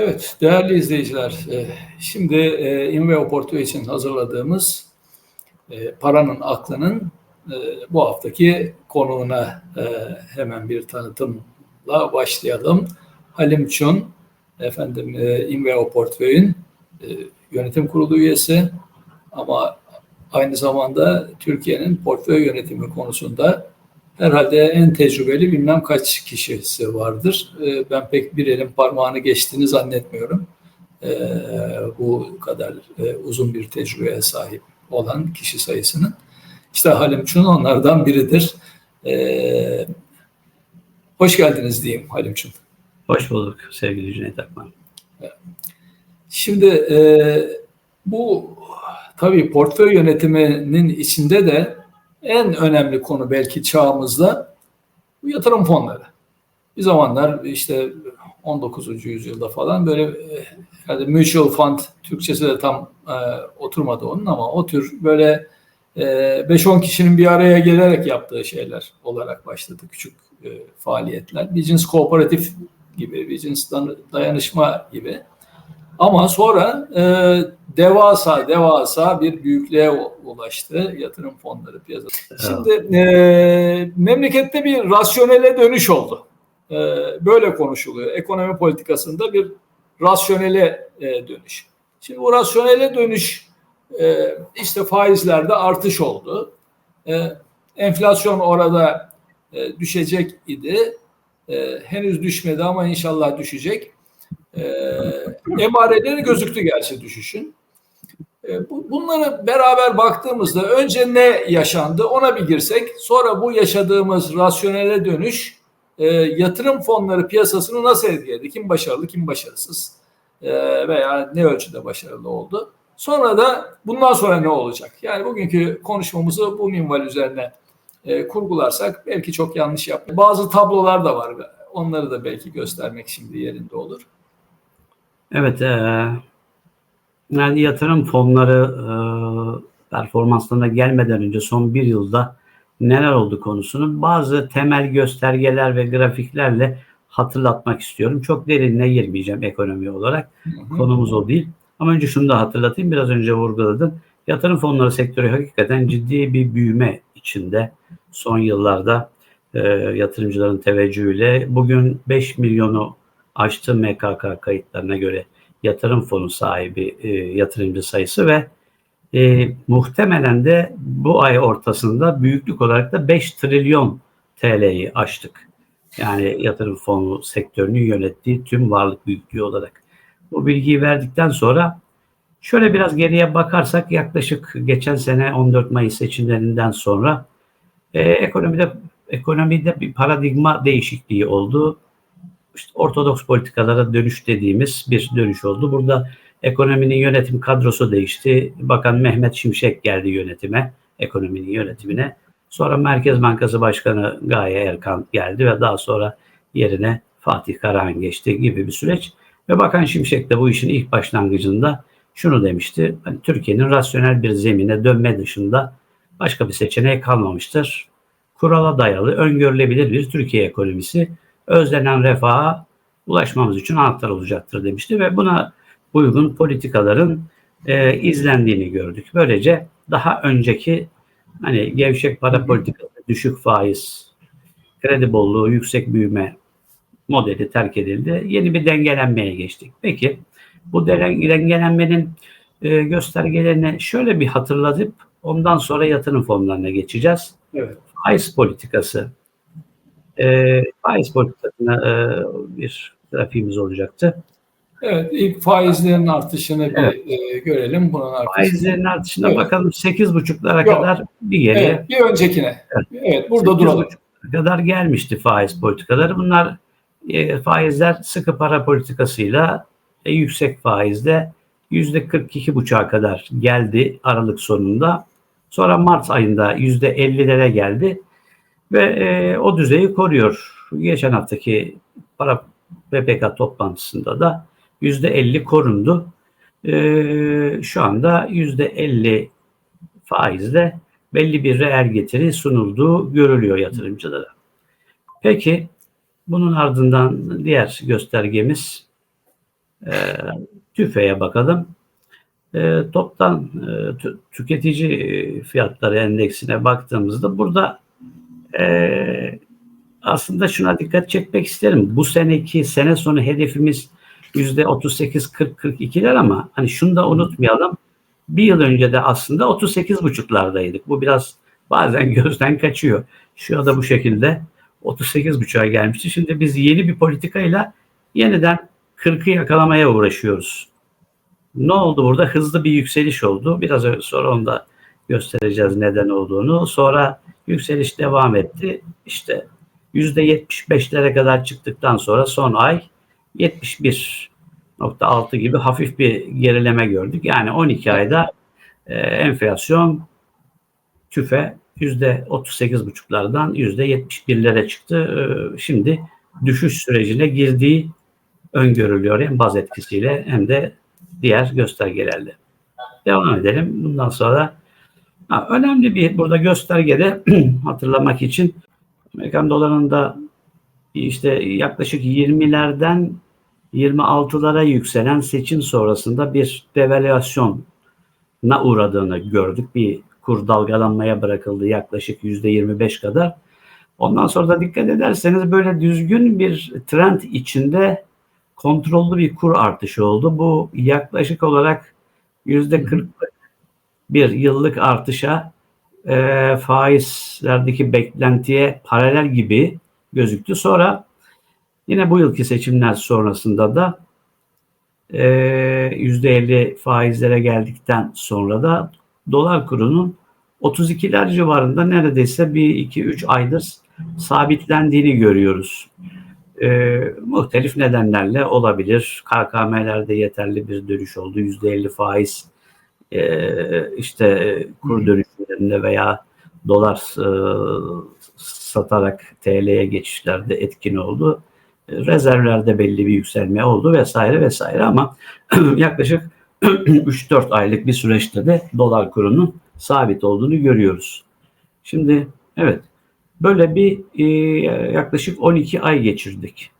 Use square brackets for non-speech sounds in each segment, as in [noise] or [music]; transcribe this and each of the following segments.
Evet, değerli izleyiciler, e, şimdi e, Inveo Portföy için hazırladığımız e, Paranın Aklının bu haftaki konuğuna hemen bir tanıtımla başlayalım. Halim Çun, efendim Inveo Portföy'ün yönetim kurulu üyesi ama aynı zamanda Türkiye'nin portföy yönetimi konusunda herhalde en tecrübeli bilmem kaç kişisi vardır. Ee, ben pek bir elin parmağını geçtiğini zannetmiyorum. Ee, bu kadar e, uzun bir tecrübeye sahip olan kişi sayısının. İşte Halim Çun onlardan biridir. Ee, hoş geldiniz diyeyim Halim Çun. Hoş bulduk sevgili Cüneyt Akman. Şimdi e, bu tabii portföy yönetiminin içinde de en önemli konu belki çağımızda bu yatırım fonları. Bir zamanlar işte 19. yüzyılda falan böyle e, yani mutual fund Türkçesi de tam e, oturmadı onun ama o tür böyle e, 5-10 kişinin bir araya gelerek yaptığı şeyler olarak başladı küçük e, faaliyetler. Bir cins kooperatif gibi, bir cins dayanışma gibi. Ama sonra e, devasa devasa bir büyüklüğe ulaştı yatırım fonları piyasası. Evet. Şimdi e, memlekette bir rasyonele dönüş oldu. E, böyle konuşuluyor. Ekonomi politikasında bir rasyonele e, dönüş. Şimdi bu rasyonele dönüş e, işte faizlerde artış oldu. E, enflasyon orada e, düşecek idi. E, henüz düşmedi ama inşallah düşecek. E, emareleri gözüktü gerçi düşüşün. E, bunları beraber baktığımızda önce ne yaşandı ona bir girsek sonra bu yaşadığımız rasyonele dönüş e, yatırım fonları piyasasını nasıl etkiledi? Kim başarılı kim başarısız e, veya ne ölçüde başarılı oldu? Sonra da bundan sonra ne olacak? Yani bugünkü konuşmamızı bu minval üzerine e, kurgularsak belki çok yanlış yapmayız. Bazı tablolar da var. Onları da belki göstermek şimdi yerinde olur. Evet, e, yani yatırım fonları e, performanslarına gelmeden önce son bir yılda neler oldu konusunu bazı temel göstergeler ve grafiklerle hatırlatmak istiyorum. Çok derinine girmeyeceğim ekonomi olarak. Hı hı. Konumuz o değil. Ama önce şunu da hatırlatayım. Biraz önce vurguladım. Yatırım fonları sektörü hakikaten ciddi bir büyüme içinde son yıllarda e, yatırımcıların teveccühüyle. Bugün 5 milyonu aştı MKK kayıtlarına göre yatırım fonu sahibi e, yatırımcı sayısı ve e, muhtemelen de bu ay ortasında büyüklük olarak da 5 trilyon TL'yi aştık. Yani yatırım fonu sektörünün yönettiği tüm varlık büyüklüğü olarak. Bu bilgiyi verdikten sonra şöyle biraz geriye bakarsak yaklaşık geçen sene 14 Mayıs seçimlerinden sonra e, ekonomide ekonomide bir paradigma değişikliği oldu işte ortodoks politikalara dönüş dediğimiz bir dönüş oldu. Burada ekonominin yönetim kadrosu değişti. Bakan Mehmet Şimşek geldi yönetime, ekonominin yönetimine. Sonra Merkez Bankası Başkanı Gaye Erkan geldi ve daha sonra yerine Fatih Karahan geçti gibi bir süreç. Ve Bakan Şimşek de bu işin ilk başlangıcında şunu demişti. Hani Türkiye'nin rasyonel bir zemine dönme dışında başka bir seçeneği kalmamıştır. Kurala dayalı, öngörülebilir bir Türkiye ekonomisi özlenen refaha ulaşmamız için anahtar olacaktır demişti ve buna uygun politikaların e, izlendiğini gördük. Böylece daha önceki hani gevşek para politikası, düşük faiz, kredi bolluğu, yüksek büyüme modeli terk edildi. Yeni bir dengelenmeye geçtik. Peki bu dengelenmenin e, göstergelerini şöyle bir hatırlatıp ondan sonra yatırım fonlarına geçeceğiz. Evet. Faiz politikası e, faiz politikasına e, bir grafiğimiz olacaktı. Evet, ilk faizlerin artışını evet. bir e, görelim. Bunun artışını. Faizlerin artışına evet. bakalım 8,5'lara kadar bir geriye. Evet, bir öncekine. Evet, evet burada duralım. kadar gelmişti faiz politikaları. Bunlar e, faizler sıkı para politikasıyla e, yüksek faizde yüzde 42,5'a kadar geldi Aralık sonunda. Sonra Mart ayında yüzde 50'lere geldi ve e, o düzeyi koruyor. Geçen haftaki para BPK toplantısında da yüzde 50 korundu. E, şu anda yüzde 50 faizle belli bir reel getiri sunulduğu görülüyor yatırımcılara. Peki bunun ardından diğer göstergemiz E, tüfeğe bakalım. E, toptan e, tü- tüketici fiyatları endeksine baktığımızda burada e, aslında şuna dikkat çekmek isterim. Bu seneki sene sonu hedefimiz yüzde 38-40-42'ler ama hani şunu da unutmayalım. Bir yıl önce de aslında 38,5'lardaydık. Bu biraz bazen [laughs] gözden kaçıyor. Şu anda bu şekilde 38,5'a gelmişti. Şimdi biz yeni bir politikayla yeniden 40'ı yakalamaya uğraşıyoruz. Ne oldu burada? Hızlı bir yükseliş oldu. Biraz sonra onu da göstereceğiz neden olduğunu. Sonra yükseliş devam etti. İşte %75'lere kadar çıktıktan sonra son ay 71.6 gibi hafif bir gerileme gördük. Yani 12 ayda e, enflasyon tüfe %38,5'lardan %71'lere çıktı. E, şimdi düşüş sürecine girdiği öngörülüyor hem baz etkisiyle hem de diğer göstergelerle. Devam edelim. Bundan sonra ha, önemli bir burada göstergede [clears throat] hatırlamak için Amerikan dolarında işte yaklaşık 20'lerden 26'lara yükselen seçim sonrasında bir devalüasyona uğradığını gördük. Bir kur dalgalanmaya bırakıldı yaklaşık %25 kadar. Ondan sonra da dikkat ederseniz böyle düzgün bir trend içinde kontrollü bir kur artışı oldu. Bu yaklaşık olarak %40 bir yıllık artışa e, faizlerdeki beklentiye paralel gibi gözüktü. Sonra yine bu yılki seçimler sonrasında da e, %50 faizlere geldikten sonra da dolar kurunun 32'ler civarında neredeyse bir 2-3 aydır sabitlendiğini görüyoruz. E, muhtelif nedenlerle olabilir. KKM'lerde yeterli bir dönüş oldu. %50 faiz e, işte kur dönüşlerinde veya dolar e, satarak TL'ye geçişlerde etkin oldu. E, Rezervlerde belli bir yükselme oldu vesaire vesaire ama [clears throat] yaklaşık [clears throat] 3-4 aylık bir süreçte de dolar kurunun sabit olduğunu görüyoruz. Şimdi evet böyle bir e, yaklaşık 12 ay geçirdik.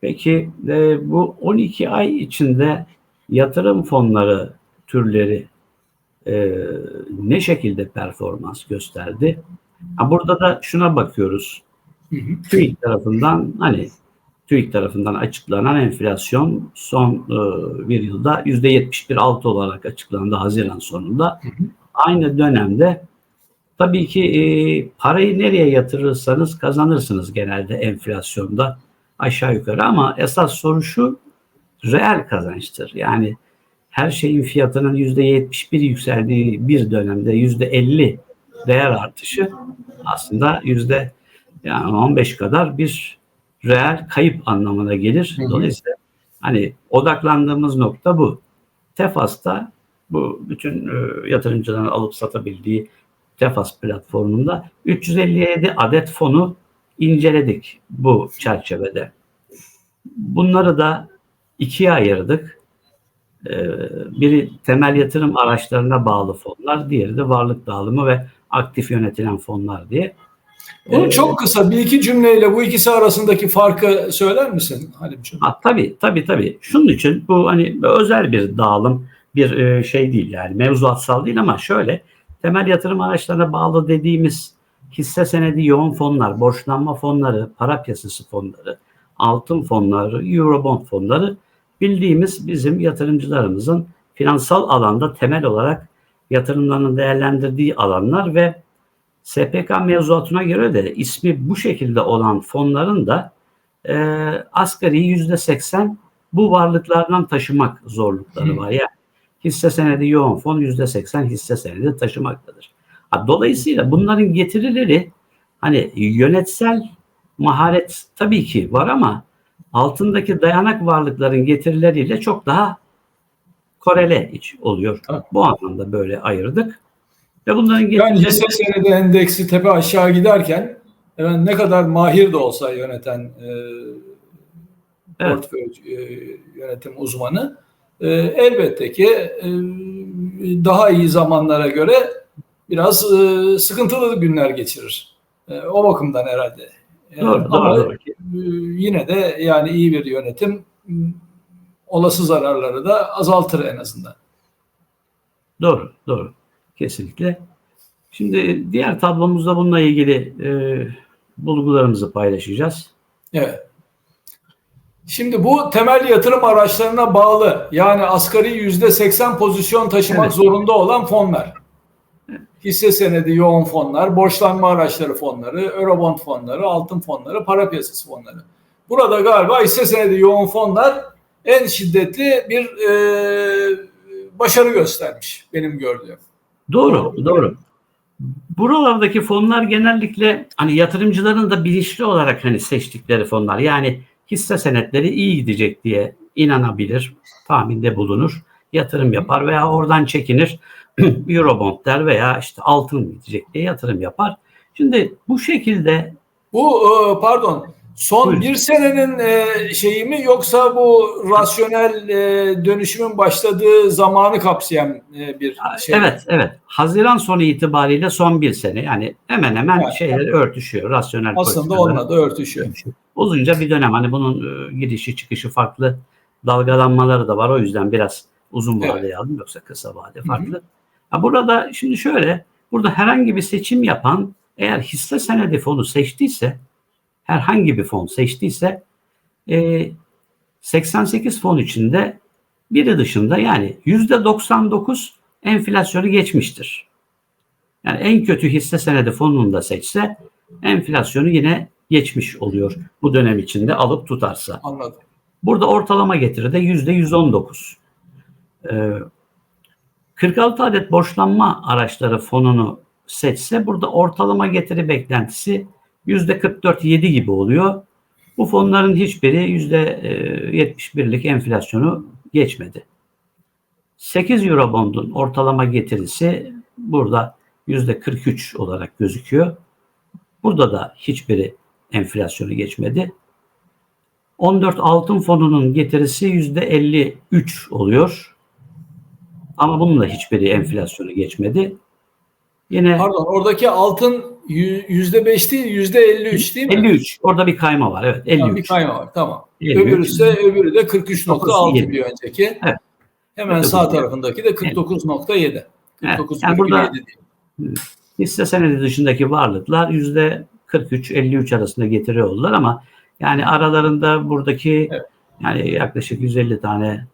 Peki e, bu 12 ay içinde yatırım fonları türleri e, ne şekilde performans gösterdi? Ha, burada da şuna bakıyoruz. Hı hı. TÜİK tarafından hani TÜİK tarafından açıklanan enflasyon son e, bir yılda %71.6 olarak açıklandı Haziran sonunda. Aynı dönemde tabii ki e, parayı nereye yatırırsanız kazanırsınız genelde enflasyonda aşağı yukarı ama esas soru şu reel kazançtır. Yani her şeyin fiyatının %71 yükseldiği bir dönemde %50 değer artışı aslında yüzde yani 15 kadar bir reel kayıp anlamına gelir. Dolayısıyla hani odaklandığımız nokta bu. Tefas'ta bu bütün e, yatırımcıların alıp satabildiği Tefas platformunda 357 adet fonu inceledik bu çerçevede. Bunları da ikiye ayırdık. Ee, Biri temel yatırım araçlarına bağlı fonlar, diğeri de varlık dağılımı ve aktif yönetilen fonlar diye. Bunu Ee, çok kısa bir iki cümleyle bu ikisi arasındaki farkı söyler misin Halimciğim? Ha, tabii tabii tabii. Şunun için bu hani özel bir dağılım bir e, şey değil yani mevzuatsal değil ama şöyle temel yatırım araçlarına bağlı dediğimiz hisse senedi yoğun fonlar, borçlanma fonları, para piyasası fonları, altın fonları, eurobond fonları bildiğimiz bizim yatırımcılarımızın finansal alanda temel olarak yatırımlarını değerlendirdiği alanlar ve SPK mevzuatına göre de ismi bu şekilde olan fonların da e, asgari yüzde seksen bu varlıklardan taşımak zorlukları var. Yani hisse senedi yoğun fon yüzde seksen hisse senedi taşımaktadır. Dolayısıyla bunların getirileri hani yönetsel maharet tabii ki var ama altındaki dayanak varlıkların getirileriyle çok daha korele iç oluyor. Tabii. Bu anlamda böyle ayırdık. Ve bunların Yani getirileri hisse senedi endeksi tepe aşağı giderken efendim, ne kadar mahir de olsa yöneten e, Evet. portföy e, yönetim uzmanı e, elbette ki e, daha iyi zamanlara göre biraz e, sıkıntılı günler geçirir. E, o bakımdan herhalde. E, Doğru, doğru, doğru. E, yine de yani iyi bir yönetim olası zararları da azaltır en azından. Doğru, doğru. Kesinlikle. Şimdi diğer tablomuzda bununla ilgili e, bulgularımızı paylaşacağız. Evet. Şimdi bu temel yatırım araçlarına bağlı yani asgari yüzde 80 pozisyon taşımak Evet. zorunda olan fonlar. Hisse senedi yoğun fonlar, borçlanma araçları fonları, eurobond fonları, altın fonları, para piyasası fonları. Burada galiba hisse senedi yoğun fonlar en şiddetli bir e, başarı göstermiş benim gördüğüm. Doğru, doğru. Buralardaki fonlar genellikle hani yatırımcıların da bilinçli olarak hani seçtikleri fonlar. Yani hisse senetleri iyi gidecek diye inanabilir, tahminde bulunur, yatırım yapar veya oradan çekinir. [clears throat] Eurobond der veya işte altın gidecek diye yatırım yapar. Şimdi bu şekilde Bu e, pardon son Buyurun. bir senenin e, şeyi mi yoksa bu rasyonel e, dönüşümün başladığı zamanı kapsayan bir şey. evet evet Haziran sonu itibariyle son bir sene yani hemen hemen Evet. şeyler örtüşüyor rasyonel Aslında onunla da örtüşüyor. Uzunca bir dönem hani bunun girişi çıkışı farklı dalgalanmaları da var o yüzden biraz uzun Evet. vadeye aldım yoksa kısa vade farklı. Ha burada şimdi şöyle burada herhangi bir seçim yapan eğer hisse senedi fonu seçtiyse herhangi bir fon seçtiyse e, 88 fon içinde biri dışında yani %99 enflasyonu geçmiştir. Yani en kötü hisse senedi fonunu da seçse enflasyonu yine geçmiş oluyor bu dönem içinde alıp tutarsa. Anladım. Burada ortalama getiri de yüzde 119. Ee, 46 adet borçlanma araçları fonunu seçse burada ortalama getiri beklentisi yüzde 44-7 gibi oluyor. Bu fonların hiçbiri yüzde e, 71'lik enflasyonu geçmedi. 8 Eurobond'un ortalama getirisi burada yüzde 43 olarak gözüküyor. Burada da hiçbiri enflasyonu geçmedi. 14 altın fonunun getirisi %53 oluyor. Ama bunun da hiçbiri enflasyonu geçmedi. Yine Pardon oradaki altın yü- yüzde beş değil yüzde 53 değil mi? 53. Orada bir kayma var. Evet, 53. Ha, bir kayma var tamam. 53. Öbürü ise öbürü de 43.6 yedi. bir önceki. Evet. Hemen sağ tarafındaki de 49.7. Evet, 49, yani burada 47 değil. hisse senedi dışındaki varlıklar %43-53 arasında getiri oldular ama yani aralarında buradaki Evet. yani yaklaşık 150 tane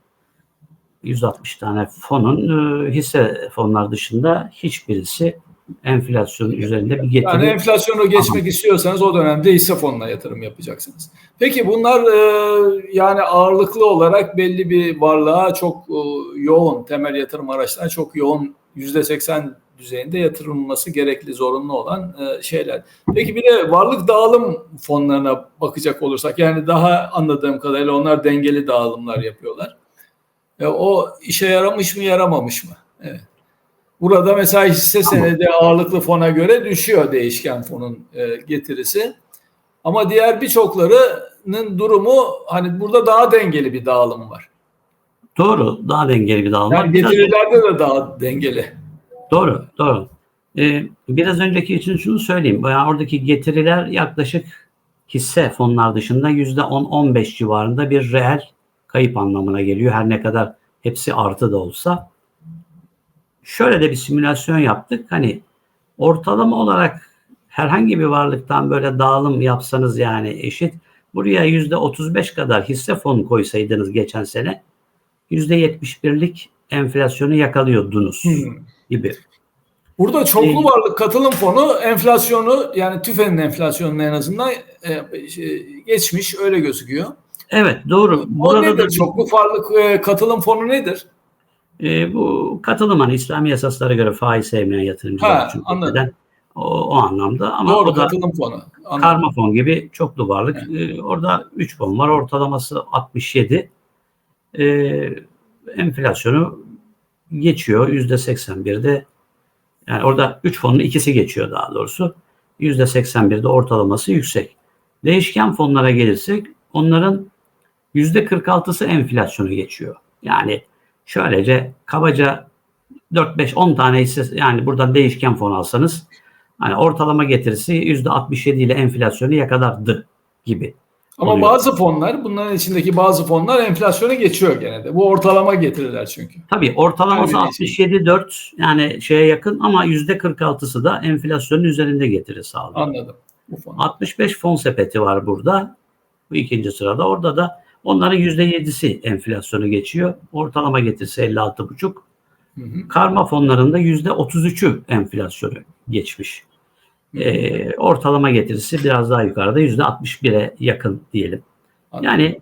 160 tane fonun e, hisse fonlar dışında hiçbirisi enflasyonun üzerinde bir getiri Yani enflasyonu geçmek istiyorsanız o dönemde hisse fonuna yatırım yapacaksınız. Peki bunlar e, yani ağırlıklı olarak belli bir varlığa çok e, yoğun, temel yatırım araçlarına çok yoğun %80 düzeyinde yatırılması gerekli, zorunlu olan e, şeyler. Peki bir de varlık dağılım fonlarına bakacak olursak yani daha anladığım kadarıyla onlar dengeli dağılımlar yapıyorlar. E, o işe yaramış mı yaramamış mı? Evet. Burada mesela hisse senedi ağırlıklı fona göre düşüyor değişken fonun e, getirisi. Ama diğer birçoklarının durumu hani burada daha dengeli bir dağılım var. Doğru, daha dengeli bir dağılım. var. Yani getirilerde de daha dengeli. Doğru, doğru. Ee, biraz önceki için şunu söyleyeyim. Yani oradaki getiriler yaklaşık hisse fonlar dışında yüzde 10-15 civarında bir reel kayıp anlamına geliyor. Her ne kadar hepsi artı da olsa. Şöyle de bir simülasyon yaptık. Hani ortalama olarak herhangi bir varlıktan böyle dağılım yapsanız yani eşit. Buraya yüzde 35 kadar hisse fonu koysaydınız geçen sene yüzde 71'lik enflasyonu yakalıyordunuz Hmm. gibi. Burada çoklu Ee, varlık katılım fonu enflasyonu yani TÜFE'nin enflasyonunu en azından e, şey, geçmiş öyle gözüküyor. Evet doğru. Burada nedir? da Çoklu varlık e, katılım fonu nedir? e, bu katılım hani İslami esaslara göre faiz sevmeyen yatırımcılar Ha, için anladım. o, o anlamda ama Doğru o da katılım fonu. Anladım. karma fon gibi çoklu varlık. E, orada 3 fon var. Ortalaması 67. E, enflasyonu geçiyor. %81'de yani orada 3 fonun ikisi geçiyor daha doğrusu. %81'de ortalaması yüksek. Değişken fonlara gelirsek onların %46'sı enflasyonu geçiyor. Yani şöylece kabaca 4-5-10 tane hisse yani buradan değişken fon alsanız hani ortalama getirisi %67 ile enflasyonu yakalardı gibi. Ama oluyor. bazı fonlar, bunların içindeki bazı fonlar enflasyona geçiyor gene de. Bu ortalama getirirler çünkü. Tabii ortalaması Öyle değil. 67.4 yani şeye yakın ama %46'sı da enflasyonun üzerinde getiri sağlıyor. Anladım. Bu fon. 65 fon sepeti var burada. Bu ikinci sırada. Orada da onların %7'si enflasyonu geçiyor. Ortalama getirisi 56,5. Hı hı. Karma fonlarında %33'ü enflasyonu geçmiş. Ee, ortalama getirisi biraz daha yukarıda %61'e yakın diyelim. Anladım. Yani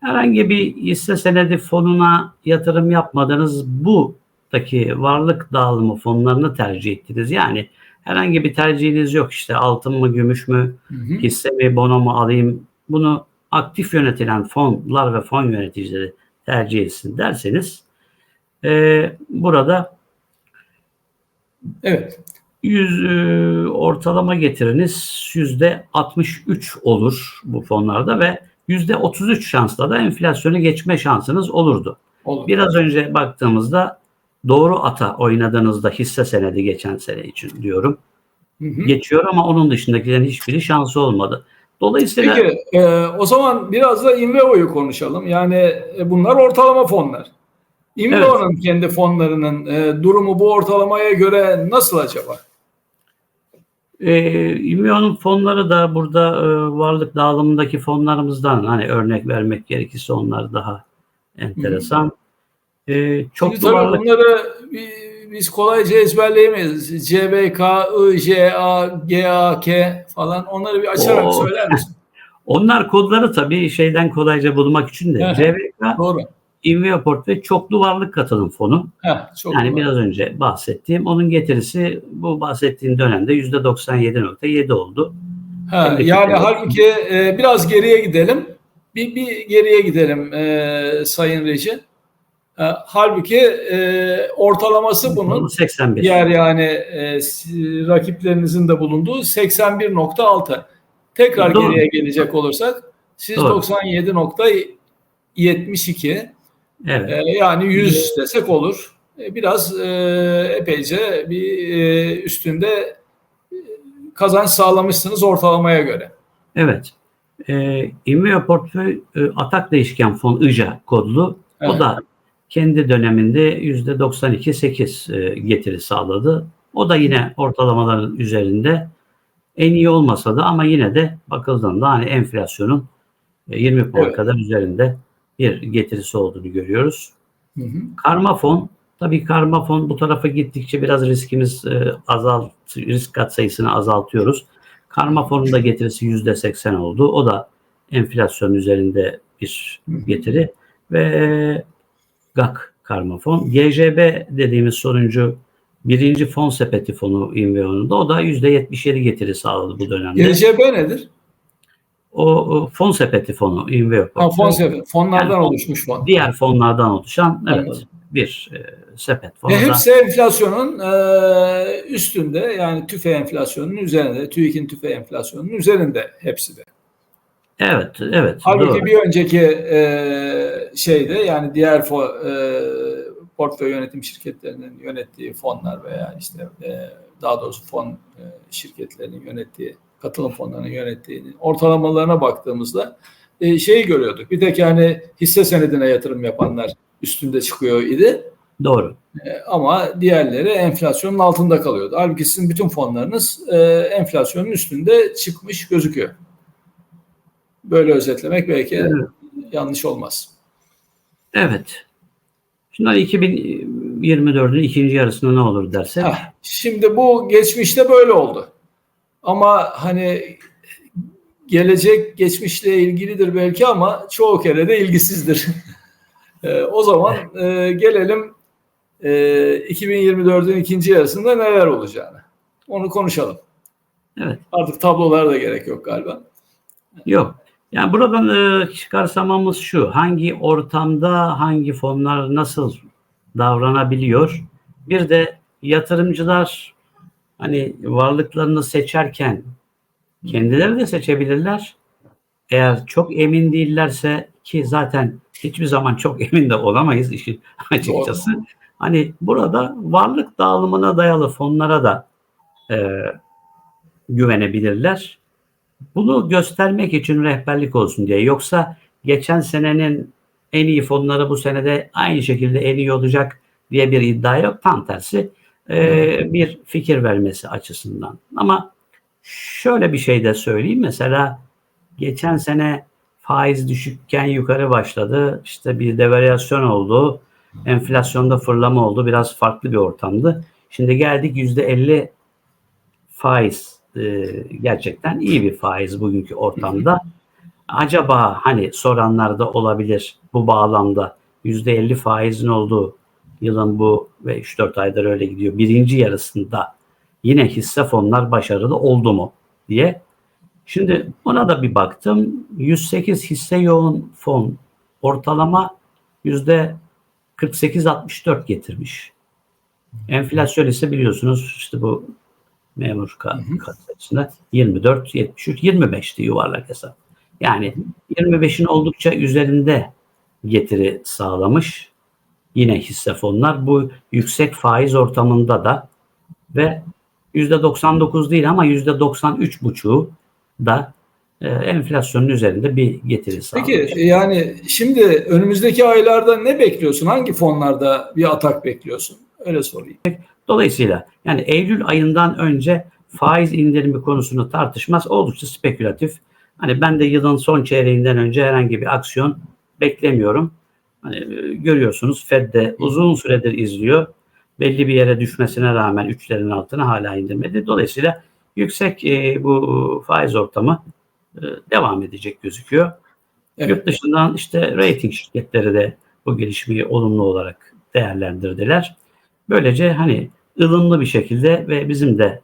herhangi bir hisse senedi fonuna yatırım yapmadınız. Buradaki varlık dağılımı fonlarını tercih ettiniz. Yani herhangi bir tercihiniz yok işte altın mı gümüş mü Hı hı. hisse mi bono mu alayım bunu aktif yönetilen fonlar ve fon yöneticileri tercih etsin derseniz e, burada Evet. 100 e, ortalama getiriniz yüzde 63 olur bu fonlarda ve yüzde 33 şansla da enflasyonu geçme şansınız olurdu. Olur. Biraz önce baktığımızda doğru ata oynadığınızda hisse senedi geçen sene için diyorum Hı hı. geçiyor ama onun dışındakilerin hiçbiri şansı olmadı. Dolayısıyla Peki e, o zaman biraz da Inveo'yu konuşalım. Yani e, bunlar ortalama fonlar. Inveo'nun kendi fonlarının e, durumu bu ortalamaya göre nasıl acaba? E, İmyon'un fonları da burada e, varlık dağılımındaki fonlarımızdan hani örnek vermek gerekirse onlar daha enteresan. E, çok Şimdi tabii varlık bunları bi- biz kolayca ezberleyemeyiz. CBK, IJA, GAK falan onları bir açarak Oo. söyler misin? [laughs] onlar kodları tabii şeyden kolayca bulmak için de Hı hı. Doğru. İmyo Portföy çoklu varlık katılım fonu. Heh, çok Yani doğru. biraz önce bahsettiğim onun getirisi bu bahsettiğim dönemde %97.7 oldu. Ha, Tebrik yani ediyorum. halbuki e, biraz geriye gidelim. Bir, bir geriye gidelim e, Sayın Reji. E, halbuki e, ortalaması bunun 81. diğer yani e, rakiplerinizin de bulunduğu 81.6. Tekrar Doğru. geriye gelecek olursak siz Doğru. 97.72 Evet. e, yani 100 desek olur. E, biraz e, epeyce bir e, üstünde e, kazanç sağlamışsınız ortalamaya göre. Evet. Ee, İmyo Portföy e, Atak Değişken Fon IJA kodlu. Evet. O da kendi döneminde %92.8 e, getiri sağladı. O da yine ortalamaların üzerinde. En iyi olmasa da ama yine de bakıldığında hani enflasyonun e, 20 puan Evet. kadar üzerinde bir getirisi olduğunu görüyoruz. Hı hı. Karma fon tabii karma fon bu tarafa gittikçe biraz riskimiz e, azalt risk katsayısını azaltıyoruz. Karma fonun da getirisi yüzde 80 oldu. O da enflasyon üzerinde bir getiri ve GAK karma fon. GJB dediğimiz sonuncu birinci fon sepeti fonu İnveo'nun da o da yüzde 77 getiri sağladı bu dönemde. GCB nedir? O, o fon sepeti fonu İnveo. Ha, fon sepet. Fonlardan Yani oluşmuş fon. Diğer fonlardan oluşan evet Anladım. bir e, sepet fonu. Ve hepsi enflasyonun e, üstünde yani tüfe enflasyonunun üzerinde, TÜİK'in tüfe enflasyonunun üzerinde hepsi de. Evet, evet. Halbuki doğru. bir önceki e, şeyde yani diğer fo, e, portföy yönetim şirketlerinin yönettiği fonlar veya işte e, daha doğrusu fon e, şirketlerinin yönettiği, katılım fonlarının yönettiği ortalamalarına baktığımızda e, şeyi görüyorduk. Bir tek yani hisse senedine yatırım yapanlar üstünde çıkıyor idi. Doğru. E, ama diğerleri enflasyonun altında kalıyordu. Halbuki sizin bütün fonlarınız e, enflasyonun üstünde çıkmış gözüküyor. Böyle özetlemek belki Evet. yanlış olmaz. Evet. Şimdi 2024'ün ikinci yarısında ne olur dersek. Heh, şimdi bu geçmişte böyle oldu. Ama hani gelecek geçmişle ilgilidir belki ama çoğu kere de ilgisizdir. [laughs] E, o zaman e, gelelim e, 2024'ün ikinci yarısında neler olacağını. Onu konuşalım. Evet. Artık tablolara da gerek yok galiba. Yok. Yani buradan e, çıkarsamamız şu. Hangi ortamda hangi fonlar nasıl davranabiliyor? Bir de yatırımcılar hani varlıklarını seçerken kendileri de seçebilirler. Eğer çok emin değillerse ki zaten hiçbir zaman çok [laughs] emin de olamayız işin [laughs] açıkçası. Hani burada varlık dağılımına dayalı fonlara da e, güvenebilirler. Bunu göstermek için rehberlik olsun diye. Yoksa geçen senenin en iyi fonları bu senede aynı şekilde en iyi olacak diye bir iddia yok. Tam tersi e, bir fikir vermesi açısından. Ama şöyle bir şey de söyleyeyim. Mesela geçen sene faiz düşükken yukarı başladı. İşte bir devalüasyon oldu. Enflasyonda fırlama oldu. Biraz farklı bir ortamdı. Şimdi geldik %50 faiz. E, gerçekten iyi bir faiz bugünkü ortamda. Acaba hani soranlar da olabilir bu bağlamda %50 faizin olduğu yılın bu ve 3-4 aydır öyle gidiyor. Birinci yarısında yine hisse fonlar başarılı oldu mu diye. Şimdi ona da bir baktım. 108 hisse yoğun fon ortalama yüzde 48-64 getirmiş. Enflasyon ise biliyorsunuz işte bu memur katsayısında 24, 73, 25'ti yuvarlak hesap. Yani 25'in oldukça üzerinde getiri sağlamış yine hisse fonlar. Bu yüksek faiz ortamında da ve %99 değil ama %93,5'u da e, enflasyonun üzerinde bir getiri sağlamış. Peki yani şimdi önümüzdeki aylarda ne bekliyorsun? Hangi fonlarda bir atak bekliyorsun? Öyle sorayım. Dolayısıyla yani Eylül ayından önce faiz indirimi konusunu tartışmaz oldukça spekülatif. Hani ben de yılın son çeyreğinden önce herhangi bir aksiyon beklemiyorum. Hani görüyorsunuz Fed de uzun süredir izliyor. Belli bir yere düşmesine rağmen üçlerin altına hala indirmedi. Dolayısıyla yüksek e, bu faiz ortamı e, devam edecek gözüküyor. Evet. Yurt dışından işte rating şirketleri de bu gelişmeyi olumlu olarak değerlendirdiler. Böylece hani ılımlı bir şekilde ve bizim de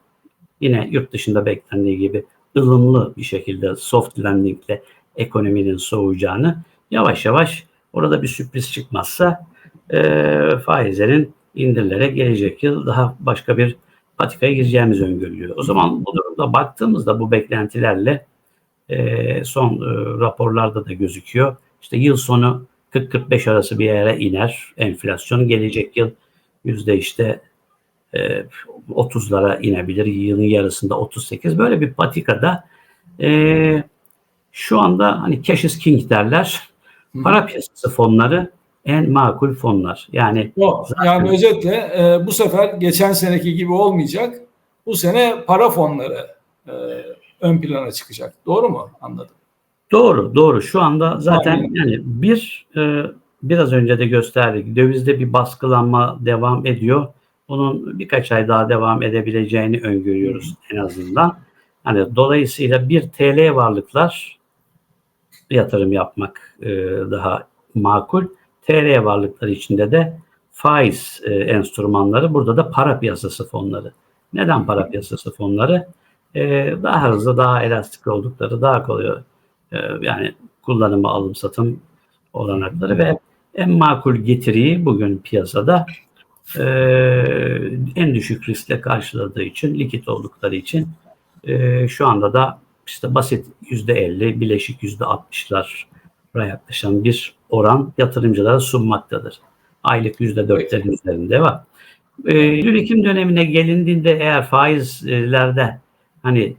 yine yurt dışında beklendiği gibi ılımlı bir şekilde soft landingle ekonominin soğuyacağını yavaş yavaş orada bir sürpriz çıkmazsa e, faizlerin indirilerek gelecek yıl daha başka bir patikaya gireceğimiz öngörülüyor. O zaman bu durumda baktığımızda bu beklentilerle e, son e, raporlarda da gözüküyor. İşte yıl sonu 40-45 arası bir yere iner enflasyon. Gelecek yıl yüzde işte e, 30'lara inebilir. Yılın yarısında 38. Böyle bir patikada e, şu anda hani cash is king derler. Para piyasası fonları en makul fonlar. Yani o, zaten... yani özetle e, bu sefer geçen seneki gibi olmayacak. Bu sene para fonları e, ön plana çıkacak. Doğru mu? Anladım. Doğru, doğru. Şu anda zaten Aynen. yani bir e, biraz önce de gösterdik. Dövizde bir baskılanma devam ediyor. Bunun birkaç ay daha devam edebileceğini öngörüyoruz en azından. Hani dolayısıyla bir TL varlıklar yatırım yapmak e, daha makul. TL varlıkları içinde de faiz e, enstrümanları, burada da para piyasası fonları. Neden para piyasası fonları? E, daha hızlı, daha elastik oldukları, daha kolay e, yani kullanımı, alım, satım olanakları ve en makul getiriyi bugün piyasada e, en düşük riskle karşıladığı için, likit oldukları için e, şu anda da işte basit yüzde 50, bileşik yüzde 60'lar yaklaşan bir oran yatırımcılara sunmaktadır. Aylık yüzde dörtlerin üzerinde var. E, Ekim dönemine gelindiğinde eğer faizlerde hani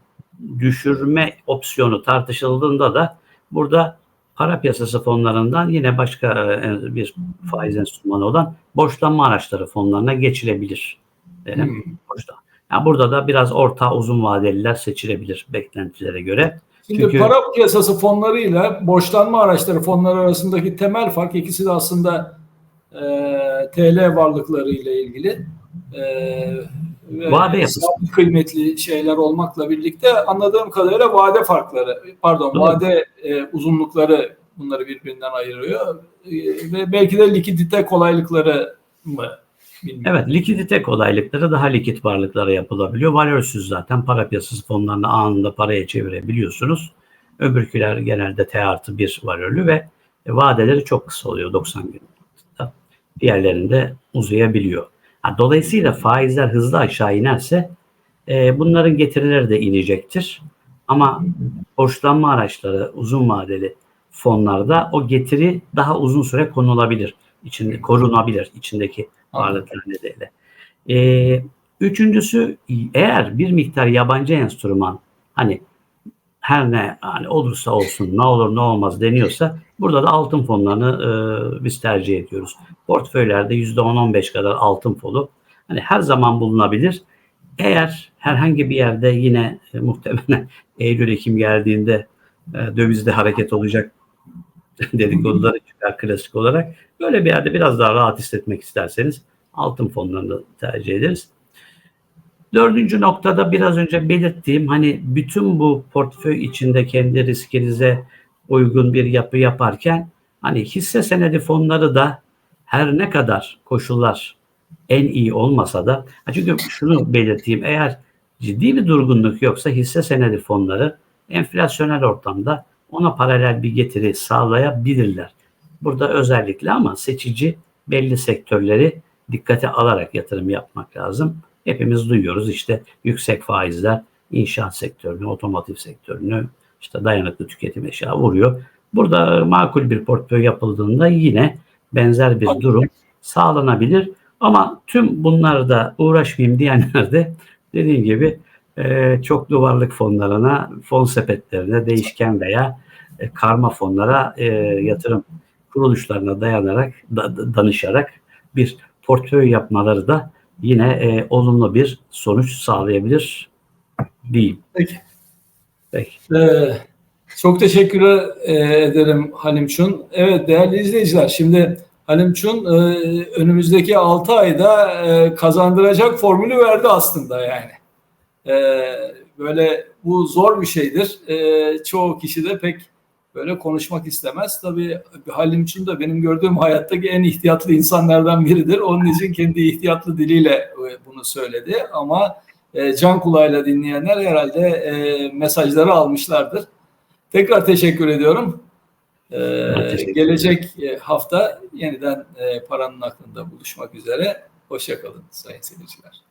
düşürme opsiyonu tartışıldığında da burada para piyasası fonlarından yine başka e, bir faiz enstrümanı olan borçlanma araçları fonlarına geçilebilir. Hmm. Borçlan. Yani burada da biraz orta uzun vadeliler seçilebilir beklentilere göre. Şimdi Çünkü, para piyasası fonlarıyla borçlanma araçları fonları arasındaki temel fark ikisi de aslında e, TL varlıkları ile ilgili. E, vade yapısı. kıymetli şeyler olmakla birlikte anladığım kadarıyla vade farkları, pardon Doğru. vade e, uzunlukları bunları birbirinden ayırıyor. E, ve belki de likidite kolaylıkları mı? Bilmiyorum. Evet, likidite kolaylıkları daha likit varlıklara yapılabiliyor. Valörsüz zaten para piyasası fonlarını anında paraya çevirebiliyorsunuz. Öbürküler genelde T artı bir valörlü ve vadeleri çok kısa oluyor 90 gün. Diğerlerinde uzayabiliyor. Dolayısıyla faizler hızlı aşağı inerse e, bunların getirileri de inecektir. Ama borçlanma araçları uzun vadeli fonlarda o getiri daha uzun süre konulabilir. içinde korunabilir içindeki varlıklar nedeniyle. E, üçüncüsü eğer bir miktar yabancı enstrüman hani her ne hani olursa olsun ne olur ne olmaz deniyorsa burada da altın fonlarını e, biz tercih ediyoruz. Portföylerde %10-15 kadar altın fonu hani her zaman bulunabilir. Eğer herhangi bir yerde yine e, muhtemelen [laughs] Eylül-Ekim geldiğinde e, dövizde hareket olacak [laughs] dedikoduları çıkar klasik olarak. Böyle bir yerde biraz daha rahat hissetmek isterseniz altın fonlarını tercih ederiz. Dördüncü noktada biraz önce belirttiğim hani bütün bu portföy içinde kendi riskinize uygun bir yapı yaparken hani hisse senedi fonları da her ne kadar koşullar en iyi olmasa da çünkü şunu belirteyim eğer ciddi bir durgunluk yoksa hisse senedi fonları enflasyonel ortamda ona paralel bir getiri sağlayabilirler. Burada özellikle ama seçici belli sektörleri dikkate alarak yatırım yapmak lazım. Hepimiz duyuyoruz işte yüksek faizler inşaat sektörünü, otomotiv sektörünü, işte dayanıklı tüketim eşya vuruyor. Burada makul bir portföy yapıldığında yine benzer bir durum sağlanabilir. Ama tüm bunlarda uğraşmayayım diyenler de dediğim gibi e, çoklu varlık fonlarına, fon sepetlerine, değişken veya e, karma fonlara e, yatırım kuruluşlarına dayanarak, da, danışarak bir portföy yapmaları da yine e, olumlu bir sonuç sağlayabilir diyeyim. Peki. Peki. Ee, çok teşekkür e, ederim Halim Çun. Evet değerli izleyiciler şimdi Halim Çun e, önümüzdeki 6 ayda e, kazandıracak formülü verdi aslında yani. E, böyle bu zor bir şeydir. E, çoğu kişi de pek böyle konuşmak istemez. Tabii Halim Çun da benim gördüğüm hayattaki en ihtiyatlı insanlardan biridir. Onun için kendi ihtiyatlı diliyle e, bunu söyledi ama e, can kulağıyla dinleyenler herhalde e, mesajları almışlardır. Tekrar teşekkür ediyorum. E, teşekkür gelecek e, hafta yeniden e, paranın aklında buluşmak üzere. Hoşçakalın sayın seyirciler.